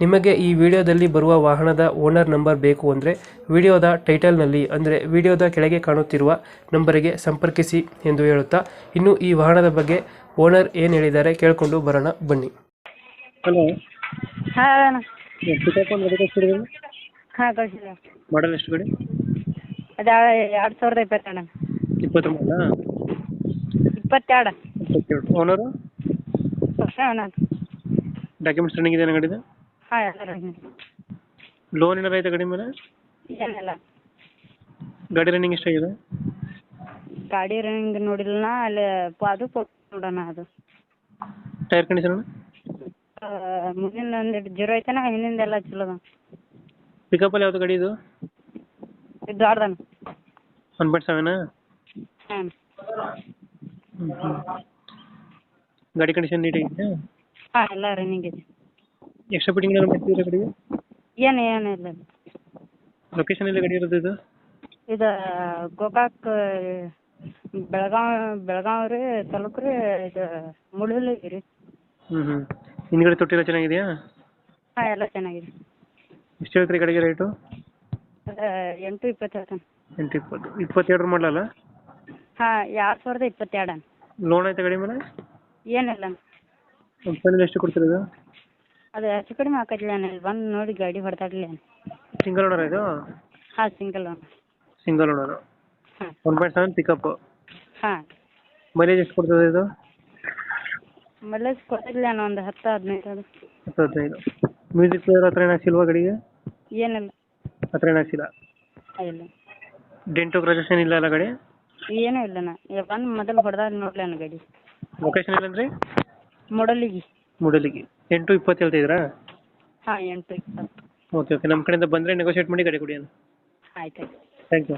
ನಿಮಗೆ ಈ ವಿಡಿಯೋದಲ್ಲಿ ಬರುವ ವಾಹನದ ಓನರ್ ನಂಬರ್ ಬೇಕು ಅಂದರೆ ವಿಡಿಯೋದ ಟೈಟಲ್ನಲ್ಲಿ ಅಂದರೆ ವಿಡಿಯೋದ ಕೆಳಗೆ ಕಾಣುತ್ತಿರುವ ನಂಬರಿಗೆ ಸಂಪರ್ಕಿಸಿ ಎಂದು ಹೇಳುತ್ತಾ ಇನ್ನು ಈ ವಾಹನದ ಬಗ್ಗೆ ಓನರ್ ಏನು ಹೇಳಿದ್ದಾರೆ ಕೇಳಿಕೊಂಡು ಬರೋಣ ಬನ್ನಿ. ಹಲೋ. ಹಾಂ ಹಾಂ ಮಾಡಲ್ ಎಷ್ಟು ಗಡಿ? ಅದು ಎರಡು ಸಾವಿರದ ಇಪ್ಪತ್ತೆರಡು. ಇಪ್ಪತ್ತೊಂಬಲ್ಲ ಇಪ್ಪತ್ತೆರಡು ಓನರು ಅಣ್ಣ ಡಾಕ್ಯುಮೆಂಟ್ಸ್ ರನ್ನಿಂಗ್ ಇದೆ ಗಾಡಿದು? ಹಾಂ ಎಲ್ಲ ಲೋನ್ ಏನಾರ ಐತೆ ಗಾಡಿ ಮೇಲೆ? ಏನಿಲ್ಲ. ಗಾಡಿ ರನ್ನಿಂಗ್ ಎಷ್ಟಾಗಿದೆ? ಗಾಡಿ ರಂಗ್ ನೋಡಿಲ್ಲ ಅಲ್ಲಿ ಪ- ಅದು ಫೋಟೋ ನೋಡೋಣ ಅದು. ಟೈರ್ ಕಂಡೀಷನ್ ಆ, ಮುಂದಿನ ಒಂದು ಜೀರೋ ಐತನ ಹಿಂದಿಂದೆಲ್ಲ ಚಲೋ ಅದ ಪಿಕಪ್ಪಲ್ಲಿ ಯಾವುದು ಗಾಡಿ ಇದು? ಇದು ದೊಡ್ಡದನ ಒನ್ ಪಾಯಿಂಟ್ ಸೆವೆನಾ ಹಾಂ. ಗಾಡಿ ಕಂಡೀಷನ್ ನೀಟ್ ಐತೆ? ಹಾಂ ಎಲ್ಲ ರನ್ನಿಂಗ್ ಐತಿ. ಎಕ್ಸ್ಟ್ರಾ ಫಿಟ್ಟಿಂಗ್ ಏನಾದ್ರು ಮಾಡ್ತಿದ್ದೀರಾ ಗಾಡಿಗೆ? ಏನು ಏನು ಇಲ್ಲ. ಲೊಕೇಶನ್ ಎಲ್ಲ ಗಾಡಿ ಇರೋದು ಇದು? ಇದು ಗೋಕಾಕ್ ಬೆಳಗಾವ್ ಬೆಳಗಾವ್ ರೀ ತಾಲೂಕು ರೀ ಇದು ಮುಳುಗಲಿಗೆ ರೀ. ಹ್ಞೂ ಹ್ಞೂ ಹಿಂದ್ಗಡೆ ತೊಟ್ಟಿಲ್ಲ ಚೆನ್ನಾಗಿದೆಯಾ? ಹಾಂ ಎಲ್ಲ ಚೆನ್ನಾಗಿದೆ. ಎಷ್ಟು ಹೇಳ್ತೀರಿ ಗಾಡಿಗೆ ರೇಟು? ಅದು ಎಂಟು ಇಪ್ಪತ್ತು ಹೇಳ್ತಾನೆ ಎಂಟು ಇಪ್ಪತ್ತು. ಇಪ್ಪತ್ತೆರಡು ಮಾಡಲಲ್ಲ? ಹಾಂ ಎರಡು ಸಾವಿರದ ಇಪ್ಪತ್ತೆರಡು ಲೋನ್ ಐತೆ ಗಾಡಿ ಮೇಲೆ? ಏನಿಲ್ಲ. ಒಂದು ಫೈನಲ್ ಎಷ್ಟು ಕೊಡ್ತಿರೋದು ಅದು ಹೆಚ್ಚು ಕಡಿಮೆ ಆಕತಿಲ್ಲ ಇಲ್ಲಿ ಬಂದು ನೋಡಿ ಗಾಡಿ ಹೊಡ್ತಾಡ್ಲಿ ಸಿಂಗಲ್ ಓನರ್ ಇದು? ಹಾಂ ಸಿಂಗಲ್ ಲೋನ್ ಸಿಂಗಲ್ ಓನರ್ ಹಾಂ. ಒನ್ ಪಾಯಿಂಟ್ ಸೆವೆನ್ ಪಿಕಪ್ ಹಾಂ. ಮೈಲೇಜ್ ಎಷ್ಟು ಕೊಡ್ತದೆ ಇದು? ಮೈಲೇಜ್ ಕೊಡ್ತಿಲ್ಲ ಒಂದು ಹತ್ತು ಹದಿನೈದು ಅದು. ಹತ್ತು ಹದಿನೈದು. ಮ್ಯೂಸಿಕ್ ಪ್ಲೇಯರ್ ಹತ್ರ ಏನು ಹಾಕ್ಸಿಲ್ವಾ ಗಾಡಿಗೆ? ಏನಿಲ್ಲ. ಹತ್ರ ಏನು ಹಾಕ್ಸಿಲ್ಲ? ಇಲ್ಲ. ಡೆಂಟು ಗ್ರಾಜುಯೇಷನ್ ಇಲ್ಲ ಅಲ್ಲ ಗಾಡಿ? ಏನೂ ಇಲ್ಲ ಈಗ ಬಂದು ಮೊದಲು ಹೊಡೆದಾಗ ನೋಡ್ಲೇನ ಗಾಡಿ. ಲೊಕೇಶನ್ ಎಲ್ಲಂದ್ರಿ ಮೊಡಲಿಗೆ ಮೂಡಲಿಗೆ ಎಂಟು ಇಪ್ಪತ್ತು ಹೇಳ್ತಿದ್ದೀರಾ ಹಾಂ ಎಂಟು ಇಪ್ಪತ್ತು. Okay okay. ನಮ್ಮ ಕಡೆಯಿಂದ ಬಂದರೆ ನೆಗೋಷಿಯೇಟ್ ಮಾಡಿ ಗಾಡಿ ಕೊಡಿ ಅಣ್ಣ. ಆಯ್ತು ಆಯ್ತು. Thank you